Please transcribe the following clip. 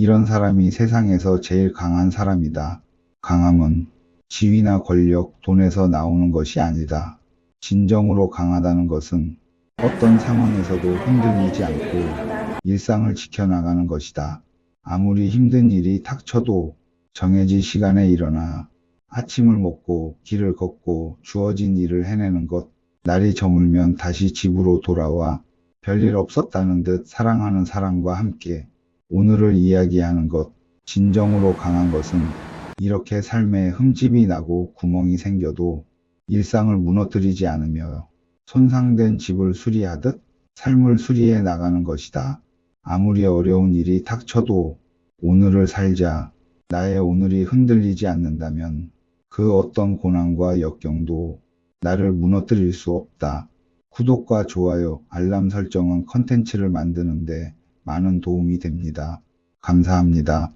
이런 사람이 세상에서 제일 강한 사람이다. 강함은 지위나 권력, 돈에서 나오는 것이 아니다. 진정으로 강하다는 것은 어떤 상황에서도 흔들리지 않고 일상을 지켜나가는 것이다. 아무리 힘든 일이 닥쳐도 정해진 시간에 일어나 아침을 먹고 길을 걷고 주어진 일을 해내는 것, 날이 저물면 다시 집으로 돌아와 별일 없었다는 듯 사랑하는 사람과 함께 오늘을 이야기하는 것, 진정으로 강한 것은 이렇게 삶에 흠집이 나고 구멍이 생겨도 일상을 무너뜨리지 않으며 손상된 집을 수리하듯 삶을 수리해 나가는 것이다. 아무리 어려운 일이 닥쳐도 오늘을 살자 나의 오늘이 흔들리지 않는다면 그 어떤 고난과 역경도 나를 무너뜨릴 수 없다. 구독과 좋아요, 알람 설정은 컨텐츠를 만드는데 많은 도움이 됩니다. 감사합니다.